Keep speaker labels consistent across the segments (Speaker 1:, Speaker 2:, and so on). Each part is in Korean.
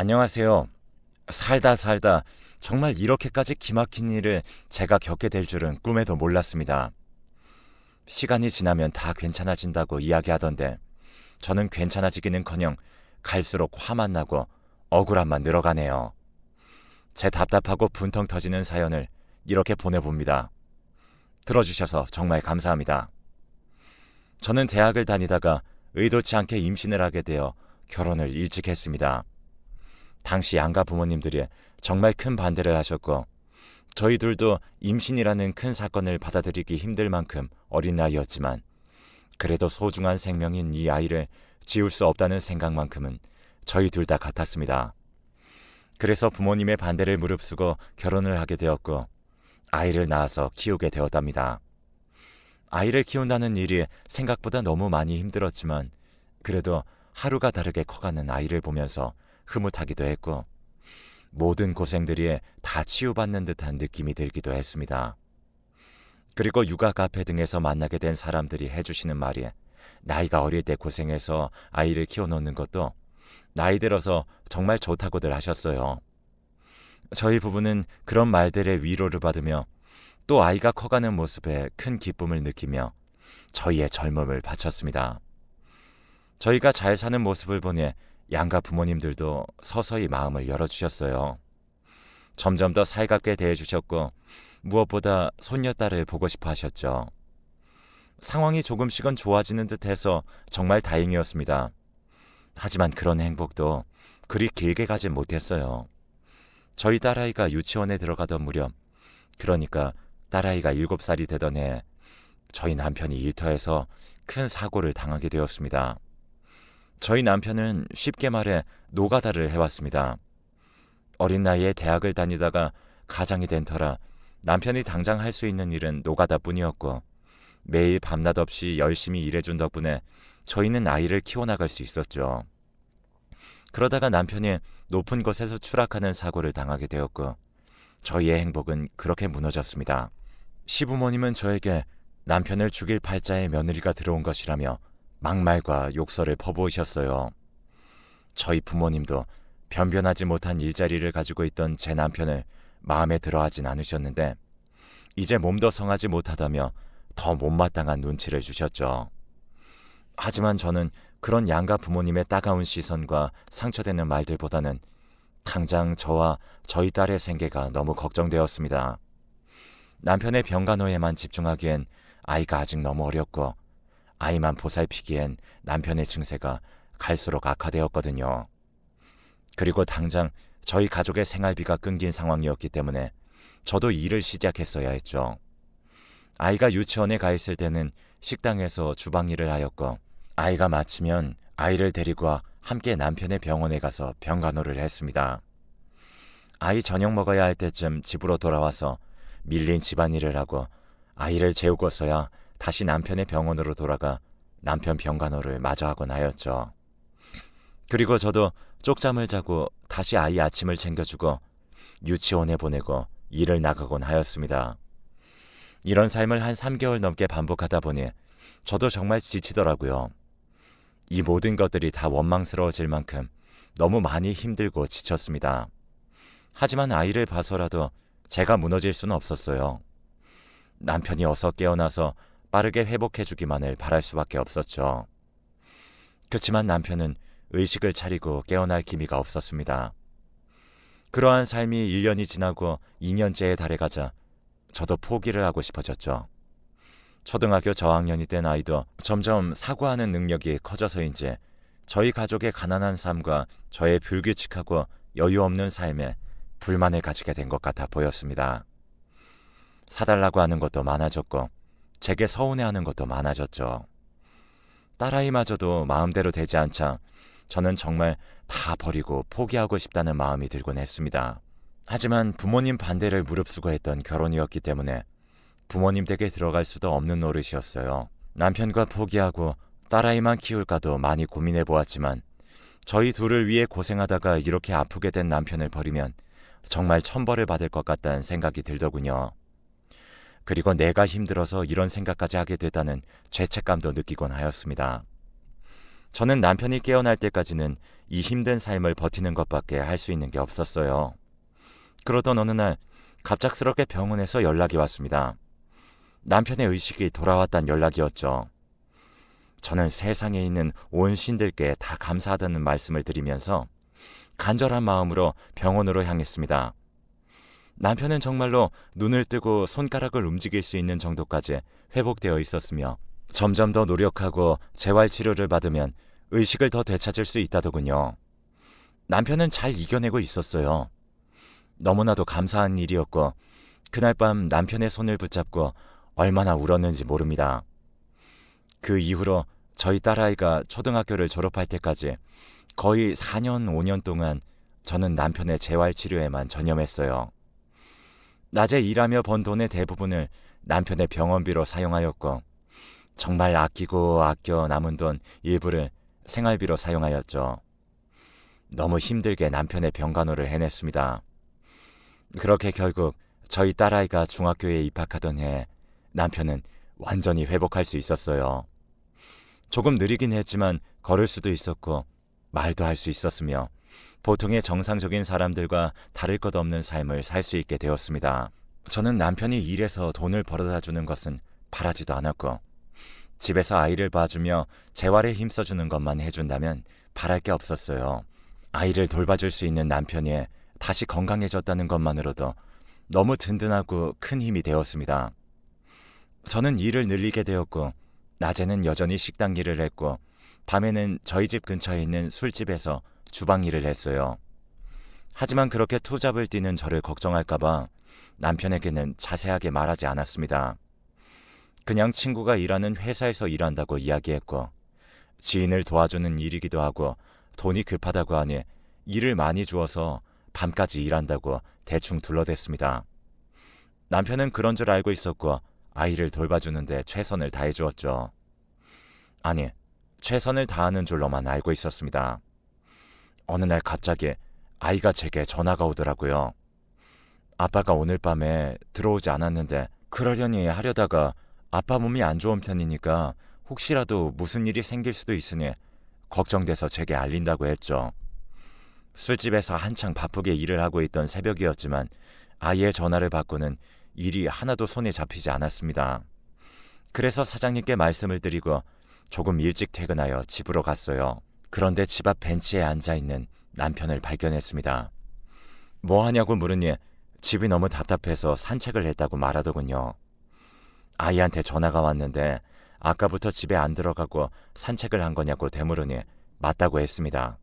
Speaker 1: 안녕하세요. 살다 살다 정말 이렇게까지 기막힌 일을 제가 겪게 될 줄은 꿈에도 몰랐습니다. 시간이 지나면 다 괜찮아진다고 이야기하던데 저는 괜찮아지기는 커녕 갈수록 화만 나고 억울함만 늘어가네요. 제 답답하고 분통 터지는 사연을 이렇게 보내봅니다. 들어주셔서 정말 감사합니다. 저는 대학을 다니다가 의도치 않게 임신을 하게 되어 결혼을 일찍 했습니다. 당시 양가 부모님들이 정말 큰 반대를 하셨고 저희들도 임신이라는 큰 사건을 받아들이기 힘들 만큼 어린 나이였지만 그래도 소중한 생명인 이 아이를 지울 수 없다는 생각만큼은 저희 둘 다 같았습니다. 그래서 부모님의 반대를 무릅쓰고 결혼을 하게 되었고 아이를 낳아서 키우게 되었답니다. 아이를 키운다는 일이 생각보다 너무 많이 힘들었지만 그래도 하루가 다르게 커가는 아이를 보면서 흐뭇하기도 했고 모든 고생들이 다 치유받는 듯한 느낌이 들기도 했습니다. 그리고 육아 카페 등에서 만나게 된 사람들이 해주시는 말이 나이가 어릴 때 고생해서 아이를 키워놓는 것도 나이 들어서 정말 좋다고들 하셨어요. 저희 부부는 그런 말들의 위로를 받으며 또 아이가 커가는 모습에 큰 기쁨을 느끼며 저희의 젊음을 바쳤습니다. 저희가 잘 사는 모습을 보니 양가 부모님들도 서서히 마음을 열어주셨어요. 점점 더 살갑게 대해주셨고 무엇보다 손녀딸을 보고 싶어 하셨죠. 상황이 조금씩은 좋아지는 듯 해서 정말 다행이었습니다. 하지만 그런 행복도 그리 길게 가진 못했어요. 저희 딸아이가 유치원에 들어가던 무렵, 그러니까 딸아이가 7살이 되던 해, 저희 남편이 일터에서 큰 사고를 당하게 되었습니다. 저희 남편은 쉽게 말해 노가다를 해왔습니다. 어린 나이에 대학을 다니다가 가장이 된 터라 남편이 당장 할 수 있는 일은 노가다 뿐이었고 매일 밤낮 없이 열심히 일해준 덕분에 저희는 아이를 키워나갈 수 있었죠. 그러다가 남편이 높은 곳에서 추락하는 사고를 당하게 되었고 저희의 행복은 그렇게 무너졌습니다. 시부모님은 저에게 남편을 죽일 팔자에 며느리가 들어온 것이라며 막말과 욕설을 퍼부으셨어요. 저희 부모님도 변변하지 못한 일자리를 가지고 있던 제 남편을 마음에 들어 하진 않으셨는데 이제 몸도 성하지 못하다며 더 못마땅한 눈치를 주셨죠. 하지만 저는 그런 양가 부모님의 따가운 시선과 상처되는 말들보다는 당장 저와 저희 딸의 생계가 너무 걱정되었습니다. 남편의 병간호에만 집중하기엔 아이가 아직 너무 어렸고 아이만 보살피기엔 남편의 증세가 갈수록 악화되었거든요. 그리고 당장 저희 가족의 생활비가 끊긴 상황이었기 때문에 저도 일을 시작했어야 했죠. 아이가 유치원에 가 있을 때는 식당에서 주방 일을 하였고 아이가 마치면 아이를 데리고 함께 남편의 병원에 가서 병간호를 했습니다. 아이 저녁 먹어야 할 때쯤 집으로 돌아와서 밀린 집안일을 하고 아이를 재우고서야 다시 남편의 병원으로 돌아가 남편 병간호를 마저 하곤 하였죠. 그리고 저도 쪽잠을 자고 다시 아이 아침을 챙겨주고 유치원에 보내고 일을 나가곤 하였습니다. 이런 삶을 한 3개월 넘게 반복하다 보니 저도 정말 지치더라고요. 이 모든 것들이 다 원망스러워질 만큼 너무 많이 힘들고 지쳤습니다. 하지만 아이를 봐서라도 제가 무너질 수는 없었어요. 남편이 어서 깨어나서 빠르게 회복해 주기만을 바랄 수밖에 없었죠. 그렇지만 남편은 의식을 차리고 깨어날 기미가 없었습니다. 그러한 삶이 1년이 지나고 2년째에 달해가자 저도 포기를 하고 싶어졌죠. 초등학교 저학년이 된 아이도 점점 사고하는 능력이 커져서인지 저희 가족의 가난한 삶과 저의 불규칙하고 여유 없는 삶에 불만을 가지게 된 것 같아 보였습니다. 사달라고 하는 것도 많아졌고 제게 서운해하는 것도 많아졌죠. 딸아이마저도 마음대로 되지 않자 저는 정말 다 버리고 포기하고 싶다는 마음이 들곤 했습니다. 하지만 부모님 반대를 무릅쓰고 했던 결혼이었기 때문에 부모님 댁에 들어갈 수도 없는 노릇이었어요. 남편과 포기하고 딸아이만 키울까도 많이 고민해 보았지만 저희 둘을 위해 고생하다가 이렇게 아프게 된 남편을 버리면 정말 천벌을 받을 것 같다는 생각이 들더군요. 그리고 내가 힘들어서 이런 생각까지 하게 됐다는 죄책감도 느끼곤 하였습니다. 저는 남편이 깨어날 때까지는 이 힘든 삶을 버티는 것밖에 할 수 있는 게 없었어요. 그러던 어느 날 갑작스럽게 병원에서 연락이 왔습니다. 남편의 의식이 돌아왔단 연락이었죠. 저는 세상에 있는 온 신들께 다 감사하다는 말씀을 드리면서 간절한 마음으로 병원으로 향했습니다. 남편은 정말로 눈을 뜨고 손가락을 움직일 수 있는 정도까지 회복되어 있었으며 점점 더 노력하고 재활 치료를 받으면 의식을 더 되찾을 수 있다더군요. 남편은 잘 이겨내고 있었어요. 너무나도 감사한 일이었고 그날 밤 남편의 손을 붙잡고 얼마나 울었는지 모릅니다. 그 이후로 저희 딸아이가 초등학교를 졸업할 때까지 거의 4년, 5년 동안 저는 남편의 재활 치료에만 전념했어요. 낮에 일하며 번 돈의 대부분을 남편의 병원비로 사용하였고 정말 아끼고 아껴 남은 돈 일부를 생활비로 사용하였죠. 너무 힘들게 남편의 병간호를 해냈습니다. 그렇게 결국 저희 딸아이가 중학교에 입학하던 해 남편은 완전히 회복할 수 있었어요. 조금 느리긴 했지만 걸을 수도 있었고 말도 할 수 있었으며 보통의 정상적인 사람들과 다를 것 없는 삶을 살 수 있게 되었습니다. 저는 남편이 일해서 돈을 벌어다 주는 것은 바라지도 않았고 집에서 아이를 봐주며 재활에 힘써주는 것만 해준다면 바랄 게 없었어요. 아이를 돌봐줄 수 있는 남편이 다시 건강해졌다는 것만으로도 너무 든든하고 큰 힘이 되었습니다. 저는 일을 늘리게 되었고 낮에는 여전히 식당 일을 했고 밤에는 저희 집 근처에 있는 술집에서 주방 일을 했어요. 하지만 그렇게 투잡을 뛰는 저를 걱정할까봐 남편에게는 자세하게 말하지 않았습니다. 그냥 친구가 일하는 회사에서 일한다고 이야기했고 지인을 도와주는 일이기도 하고 돈이 급하다고 하니 일을 많이 주어서 밤까지 일한다고 대충 둘러댔습니다. 남편은 그런 줄 알고 있었고 아이를 돌봐주는데 최선을 다해 주었죠. 아니, 최선을 다하는 줄로만 알고 있었습니다. 어느 날 갑자기 아이가 제게 전화가 오더라고요. 아빠가 오늘 밤에 들어오지 않았는데 그러려니 하려다가 아빠 몸이 안 좋은 편이니까 혹시라도 무슨 일이 생길 수도 있으니 걱정돼서 제게 알린다고 했죠. 술집에서 한창 바쁘게 일을 하고 있던 새벽이었지만 아이의 전화를 받고는 일이 하나도 손에 잡히지 않았습니다. 그래서 사장님께 말씀을 드리고 조금 일찍 퇴근하여 집으로 갔어요. 그런데 집 앞 벤치에 앉아 있는 남편을 발견했습니다. 뭐 하냐고 물으니 집이 너무 답답해서 산책을 했다고 말하더군요. 아이한테 전화가 왔는데 아까부터 집에 안 들어가고 산책을 한 거냐고 되물으니 맞다고 했습니다.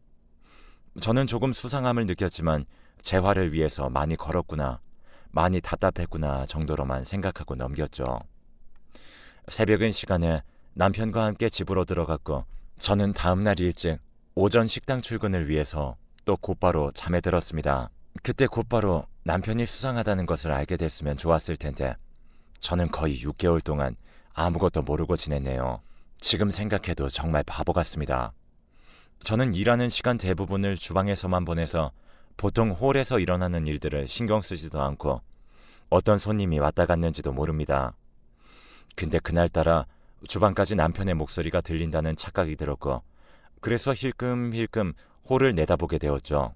Speaker 1: 저는 조금 수상함을 느꼈지만 재활을 위해서 많이 걸었구나, 많이 답답했구나 정도로만 생각하고 넘겼죠. 새벽인 시간에 남편과 함께 집으로 들어갔고 저는 다음 날 일찍 오전 식당 출근을 위해서 또 곧바로 잠에 들었습니다. 그때 곧바로 남편이 수상하다는 것을 알게 됐으면 좋았을 텐데 저는 거의 6개월 동안 아무것도 모르고 지냈네요. 지금 생각해도 정말 바보 같습니다. 저는 일하는 시간 대부분을 주방에서만 보내서 보통 홀에서 일어나는 일들을 신경 쓰지도 않고 어떤 손님이 왔다 갔는지도 모릅니다. 근데 그날따라 주방까지 남편의 목소리가 들린다는 착각이 들었고 그래서 힐끔힐끔 홀을 내다보게 되었죠.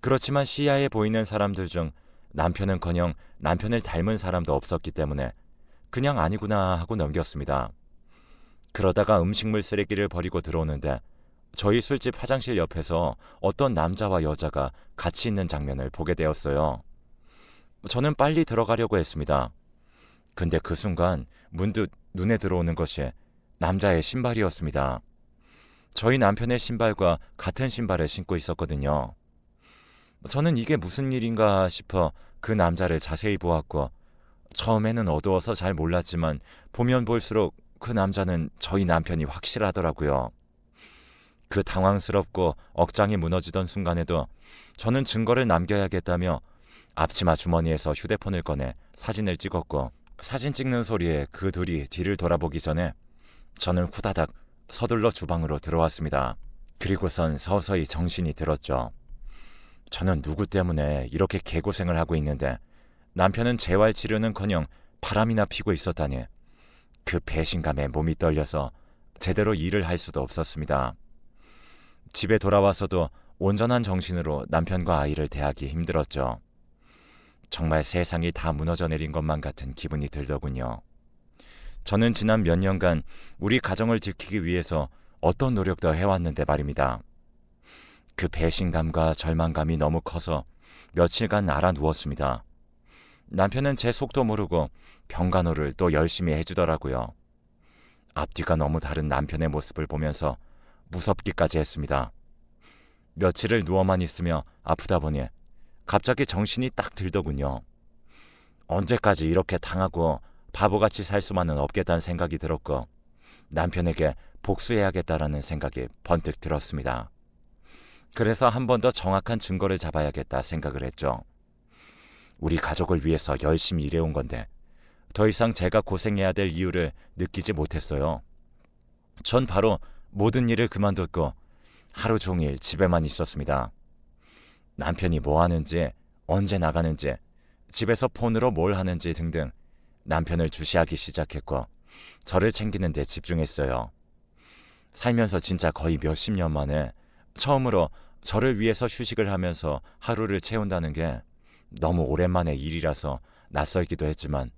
Speaker 1: 그렇지만 시야에 보이는 사람들 중 남편은커녕 남편을 닮은 사람도 없었기 때문에 그냥 아니구나 하고 넘겼습니다. 그러다가 음식물 쓰레기를 버리고 들어오는데 저희 술집 화장실 옆에서 어떤 남자와 여자가 같이 있는 장면을 보게 되었어요. 저는 빨리 들어가려고 했습니다. 근데 그 순간 문득 눈에 들어오는 것이 남자의 신발이었습니다. 저희 남편의 신발과 같은 신발을 신고 있었거든요. 저는 이게 무슨 일인가 싶어 그 남자를 자세히 보았고 처음에는 어두워서 잘 몰랐지만 보면 볼수록 그 남자는 저희 남편이 확실하더라고요. 그 당황스럽고 억장이 무너지던 순간에도 저는 증거를 남겨야겠다며 앞치마 주머니에서 휴대폰을 꺼내 사진을 찍었고 사진 찍는 소리에 그 둘이 뒤를 돌아보기 전에 저는 후다닥 서둘러 주방으로 들어왔습니다. 그리고선 서서히 정신이 들었죠. 저는 누구 때문에 이렇게 개고생을 하고 있는데 남편은 재활 치료는커녕 바람이나 피고 있었다니 그 배신감에 몸이 떨려서 제대로 일을 할 수도 없었습니다. 집에 돌아와서도 온전한 정신으로 남편과 아이를 대하기 힘들었죠. 정말 세상이 다 무너져 내린 것만 같은 기분이 들더군요. 저는 지난 몇 년간 우리 가정을 지키기 위해서 어떤 노력도 해왔는데 말입니다. 그 배신감과 절망감이 너무 커서 며칠간 알아 누웠습니다. 남편은 제 속도 모르고 병간호를 또 열심히 해주더라고요. 앞뒤가 너무 다른 남편의 모습을 보면서 무섭기까지 했습니다. 며칠을 누워만 있으며 아프다 보니 갑자기 정신이 딱 들더군요. 언제까지 이렇게 당하고 바보같이 살 수만은 없겠다는 생각이 들었고 남편에게 복수해야겠다라는 생각이 번뜩 들었습니다. 그래서 한 번 더 정확한 증거를 잡아야겠다 생각을 했죠. 우리 가족을 위해서 열심히 일해온 건데 더 이상 제가 고생해야 될 이유를 느끼지 못했어요. 전 바로 모든 일을 그만뒀고 하루 종일 집에만 있었습니다. 남편이 뭐 하는지, 언제 나가는지, 집에서 폰으로 뭘 하는지 등등 남편을 주시하기 시작했고 저를 챙기는 데 집중했어요. 살면서 진짜 거의 몇십 년 만에 처음으로 저를 위해서 휴식을 하면서 하루를 채운다는 게 너무 오랜만의 일이라서 낯설기도 했지만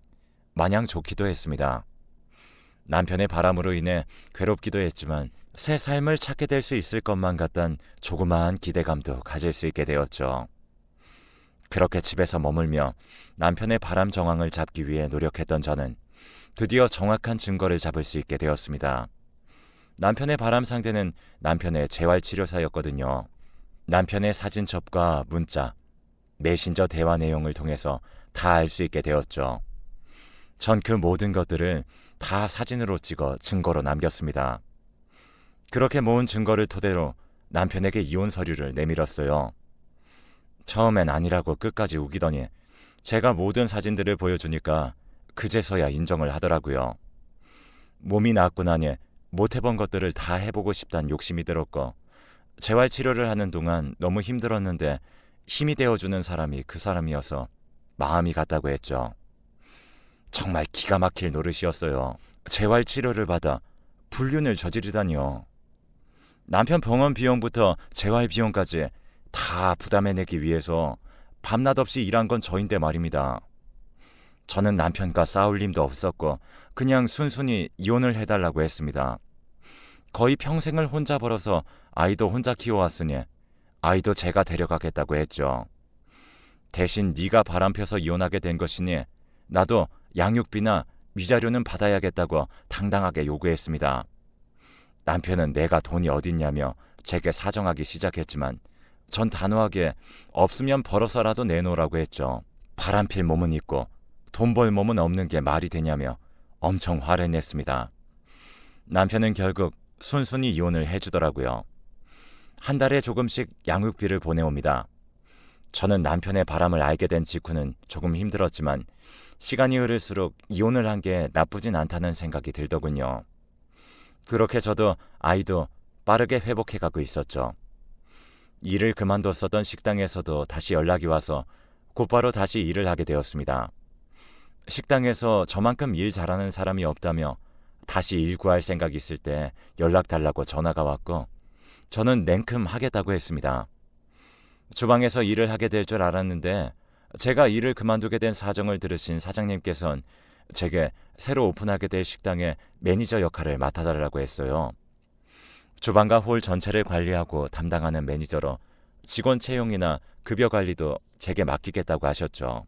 Speaker 1: 마냥 좋기도 했습니다. 남편의 바람으로 인해 괴롭기도 했지만 새 삶을 찾게 될 수 있을 것만 같단 조그마한 기대감도 가질 수 있게 되었죠. 그렇게 집에서 머물며 남편의 바람 정황을 잡기 위해 노력했던 저는 드디어 정확한 증거를 잡을 수 있게 되었습니다. 남편의 바람 상대는 남편의 재활치료사였거든요. 남편의 사진첩과 문자, 메신저 대화 내용을 통해서 다 알 수 있게 되었죠. 전 그 모든 것들을 다 사진으로 찍어 증거로 남겼습니다. 그렇게 모은 증거를 토대로 남편에게 이혼 서류를 내밀었어요. 처음엔 아니라고 끝까지 우기더니 제가 모든 사진들을 보여주니까 그제서야 인정을 하더라고요. 몸이 낫고 나니 못 해본 것들을 다 해보고 싶단 욕심이 들었고 재활 치료를 하는 동안 너무 힘들었는데 힘이 되어주는 사람이 그 사람이어서 마음이 갔다고 했죠. 정말 기가 막힐 노릇이었어요. 재활 치료를 받아 불륜을 저지르다니요. 남편 병원 비용부터 재활 비용까지 다 부담해내기 위해서 밤낮 없이 일한 건 저인데 말입니다. 저는 남편과 싸울 힘도 없었고 그냥 순순히 이혼을 해달라고 했습니다. 거의 평생을 혼자 벌어서 아이도 혼자 키워왔으니 아이도 제가 데려가겠다고 했죠. 대신 네가 바람펴서 이혼하게 된 것이니 나도 양육비나 위자료는 받아야겠다고 당당하게 요구했습니다. 남편은 내가 돈이 어딨냐며 제게 사정하기 시작했지만 전 단호하게 없으면 벌어서라도 내놓으라고 했죠. 바람필 몸은 있고 돈 벌 몸은 없는 게 말이 되냐며 엄청 화를 냈습니다. 남편은 결국 순순히 이혼을 해주더라고요. 한 달에 조금씩 양육비를 보내옵니다. 저는 남편의 바람을 알게 된 직후는 조금 힘들었지만 시간이 흐를수록 이혼을 한 게 나쁘진 않다는 생각이 들더군요. 그렇게 저도 아이도 빠르게 회복해 가고 있었죠. 일을 그만뒀었던 식당에서도 다시 연락이 와서 곧바로 다시 일을 하게 되었습니다. 식당에서 저만큼 일 잘하는 사람이 없다며 다시 일 구할 생각이 있을 때 연락 달라고 전화가 왔고 저는 냉큼 하겠다고 했습니다. 주방에서 일을 하게 될 줄 알았는데 제가 일을 그만두게 된 사정을 들으신 사장님께선 제게 새로 오픈하게 될 식당의 매니저 역할을 맡아달라고 했어요. 주방과 홀 전체를 관리하고 담당하는 매니저로 직원 채용이나 급여 관리도 제게 맡기겠다고 하셨죠.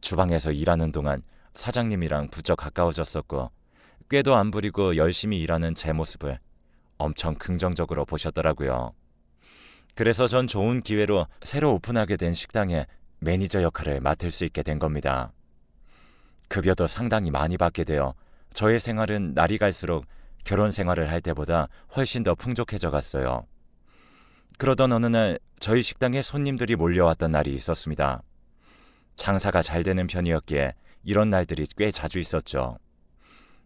Speaker 1: 주방에서 일하는 동안 사장님이랑 부쩍 가까워졌었고 꾀도 안 부리고 열심히 일하는 제 모습을 엄청 긍정적으로 보셨더라고요. 그래서 전 좋은 기회로 새로 오픈하게 된 식당에 매니저 역할을 맡을 수 있게 된 겁니다. 급여도 상당히 많이 받게 되어 저의 생활은 날이 갈수록 결혼 생활을 할 때보다 훨씬 더 풍족해져 갔어요. 그러던 어느 날 저희 식당에 손님들이 몰려왔던 날이 있었습니다. 장사가 잘 되는 편이었기에 이런 날들이 꽤 자주 있었죠.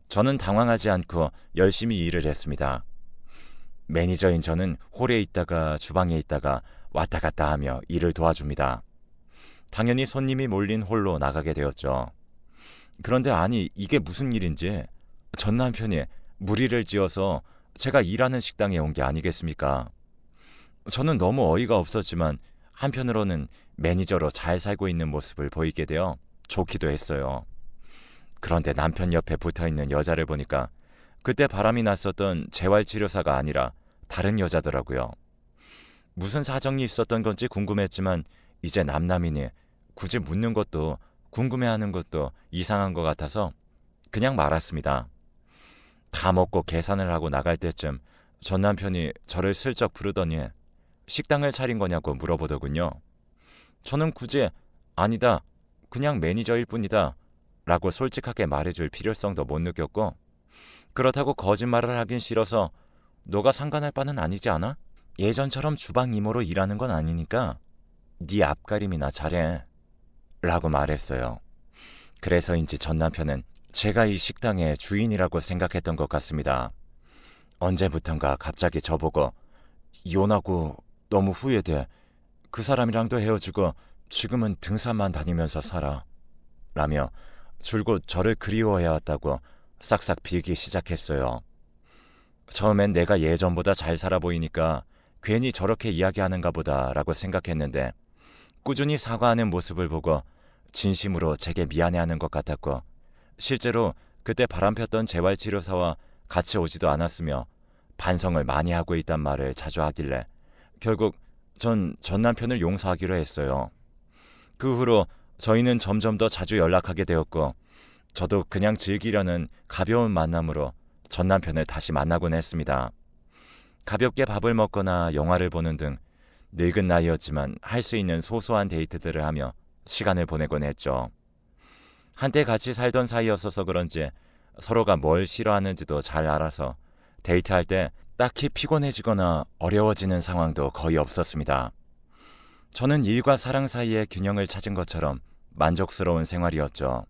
Speaker 1: 저는 당황하지 않고 열심히 일을 했습니다. 매니저인 저는 홀에 있다가 주방에 있다가 왔다 갔다 하며 일을 도와줍니다. 당연히 손님이 몰린 홀로 나가게 되었죠. 그런데 아니 이게 무슨 일인지 전 남편이 무리를 지어서 제가 일하는 식당에 온 게 아니겠습니까? 저는 너무 어이가 없었지만 한편으로는 매니저로 잘 살고 있는 모습을 보이게 되어 좋기도 했어요. 그런데 남편 옆에 붙어 있는 여자를 보니까 그때 바람이 났었던 재활치료사가 아니라 다른 여자더라고요. 무슨 사정이 있었던 건지 궁금했지만 이제 남남이니 굳이 묻는 것도 궁금해하는 것도 이상한 것 같아서 그냥 말았습니다. 다 먹고 계산을 하고 나갈 때쯤 전 남편이 저를 슬쩍 부르더니 식당을 차린 거냐고 물어보더군요. 저는 굳이 아니다. 그냥 매니저일 뿐이다. 라고 솔직하게 말해줄 필요성도 못 느꼈고 그렇다고 거짓말을 하긴 싫어서 너가 상관할 바는 아니지 않아? 예전처럼 주방 이모로 일하는 건 아니니까 네 앞가림이나 잘해. 라고 말했어요. 그래서인지 전 남편은 제가 이 식당의 주인이라고 생각했던 것 같습니다. 언제부턴가 갑자기 저보고 이혼하고 너무 후회돼. 그 사람이랑도 헤어지고 지금은 등산만 다니면서 살아. 라며 줄곧 저를 그리워해 왔다고 싹싹 빌기 시작했어요. 처음엔 내가 예전보다 잘 살아 보이니까 괜히 저렇게 이야기하는가 보다라고 생각했는데 꾸준히 사과하는 모습을 보고 진심으로 제게 미안해하는 것 같았고 실제로 그때 바람폈던 재활치료사와 같이 오지도 않았으며 반성을 많이 하고 있단 말을 자주 하길래 결국 전 전 남편을 용서하기로 했어요. 그 후로 저희는 점점 더 자주 연락하게 되었고 저도 그냥 즐기려는 가벼운 만남으로 전 남편을 다시 만나곤 했습니다. 가볍게 밥을 먹거나 영화를 보는 등 늙은 나이였지만 할 수 있는 소소한 데이트들을 하며 시간을 보내곤 했죠. 한때 같이 살던 사이였어서 그런지 서로가 뭘 싫어하는지도 잘 알아서 데이트할 때 딱히 피곤해지거나 어려워지는 상황도 거의 없었습니다. 저는 일과 사랑 사이의 균형을 찾은 것처럼 만족스러운 생활이었죠.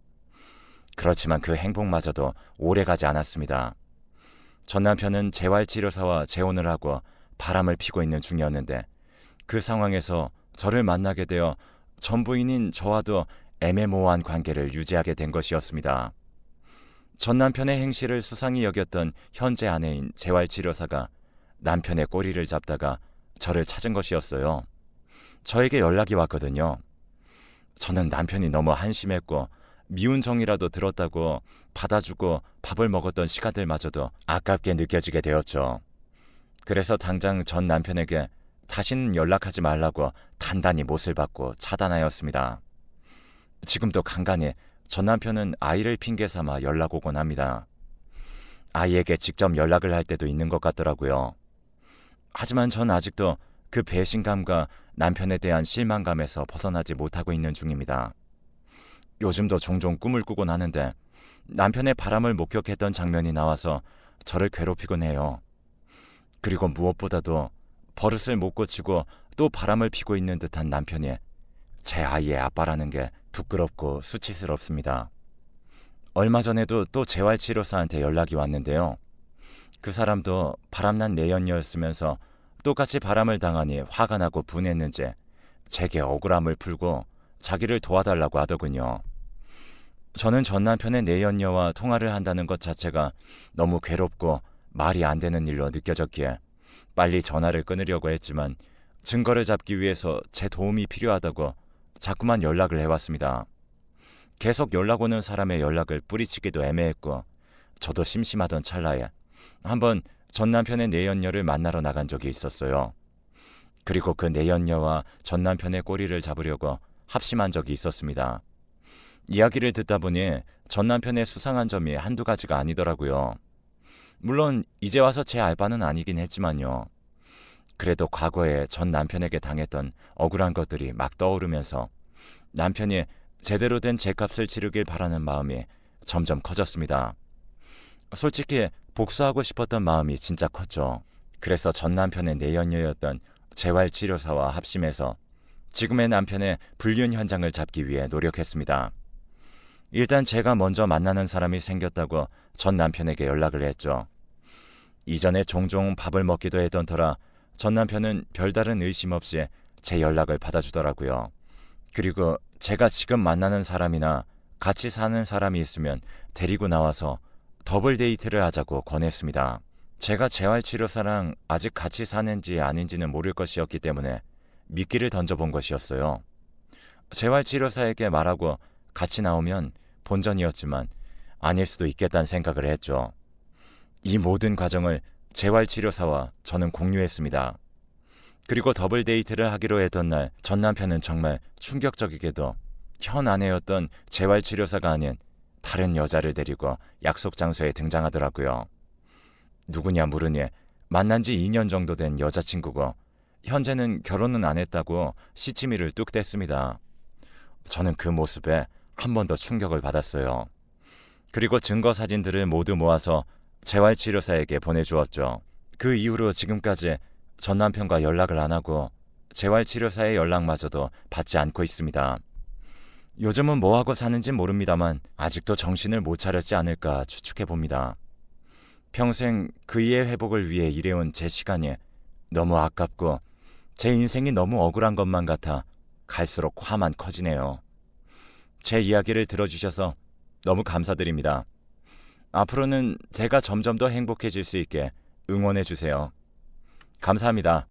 Speaker 1: 그렇지만 그 행복마저도 오래 가지 않았습니다. 전 남편은 재활치료사와 재혼을 하고 바람을 피고 있는 중이었는데 그 상황에서 저를 만나게 되어 전부인인 저와도 애매모호한 관계를 유지하게 된 것이었습니다. 전 남편의 행실을 수상히 여겼던 현재 아내인 재활치료사가 남편의 꼬리를 잡다가 저를 찾은 것이었어요. 저에게 연락이 왔거든요. 저는 남편이 너무 한심했고 미운 정이라도 들었다고 받아주고 밥을 먹었던 시간들마저도 아깝게 느껴지게 되었죠. 그래서 당장 전 남편에게 다시는 연락하지 말라고 단단히 못을 받고 차단하였습니다. 지금도 간간히 전 남편은 아이를 핑계 삼아 연락 오곤 합니다. 아이에게 직접 연락을 할 때도 있는 것 같더라고요. 하지만 전 아직도 그 배신감과 남편에 대한 실망감에서 벗어나지 못하고 있는 중입니다. 요즘도 종종 꿈을 꾸곤 하는데 남편의 바람을 목격했던 장면이 나와서 저를 괴롭히곤 해요. 그리고 무엇보다도 버릇을 못 고치고 또 바람을 피고 있는 듯한 남편이 제 아이의 아빠라는 게 부끄럽고 수치스럽습니다. 얼마 전에도 또 재활치료사한테 연락이 왔는데요. 그 사람도 바람난 내연녀였으면서 똑같이 바람을 당하니 화가 나고 분했는지 제게 억울함을 풀고 자기를 도와달라고 하더군요. 저는 전 남편의 내연녀와 통화를 한다는 것 자체가 너무 괴롭고 말이 안 되는 일로 느껴졌기에 빨리 전화를 끊으려고 했지만 증거를 잡기 위해서 제 도움이 필요하다고 자꾸만 연락을 해왔습니다. 계속 연락 오는 사람의 연락을 뿌리치기도 애매했고 저도 심심하던 찰나에 한번 전 남편의 내연녀를 만나러 나간 적이 있었어요. 그리고 그 내연녀와 전 남편의 꼬리를 잡으려고 합심한 적이 있었습니다. 이야기를 듣다 보니 전 남편의 수상한 점이 한두 가지가 아니더라고요. 물론 이제 와서 제 알바는 아니긴 했지만요. 그래도 과거에 전 남편에게 당했던 억울한 것들이 막 떠오르면서 남편이 제대로 된 제 값을 치르길 바라는 마음이 점점 커졌습니다. 솔직히 복수하고 싶었던 마음이 진짜 컸죠. 그래서 전 남편의 내연녀였던 재활치료사와 합심해서 지금의 남편의 불륜 현장을 잡기 위해 노력했습니다. 일단 제가 먼저 만나는 사람이 생겼다고 전 남편에게 연락을 했죠. 이전에 종종 밥을 먹기도 했던 터라 전 남편은 별다른 의심 없이 제 연락을 받아주더라고요. 그리고 제가 지금 만나는 사람이나 같이 사는 사람이 있으면 데리고 나와서 더블 데이트를 하자고 권했습니다. 제가 재활치료사랑 아직 같이 사는지 아닌지는 모를 것이었기 때문에 미끼를 던져본 것이었어요. 재활치료사에게 말하고 같이 나오면 본전이었지만 아닐 수도 있겠다는 생각을 했죠. 이 모든 과정을 재활치료사와 저는 공유했습니다. 그리고 더블 데이트를 하기로 했던 날 전 남편은 정말 충격적이게도 현 아내였던 재활치료사가 아닌 다른 여자를 데리고 약속 장소에 등장하더라고요. 누구냐 물으니 만난 지 2년 정도 된 여자친구고 현재는 결혼은 안 했다고 시치미를 뚝 뗐습니다. 저는 그 모습에 한 번 더 충격을 받았어요. 그리고 증거 사진들을 모두 모아서 재활치료사에게 보내주었죠. 그 이후로 지금까지 전 남편과 연락을 안 하고 재활치료사의 연락마저도 받지 않고 있습니다. 요즘은 뭐하고 사는지 모릅니다만 아직도 정신을 못 차렸지 않을까 추측해 봅니다. 평생 그이의 회복을 위해 일해온 제 시간이 너무 아깝고 제 인생이 너무 억울한 것만 같아 갈수록 화만 커지네요. 제 이야기를 들어주셔서 너무 감사드립니다. 앞으로는 제가 점점 더 행복해질 수 있게 응원해 주세요. 감사합니다.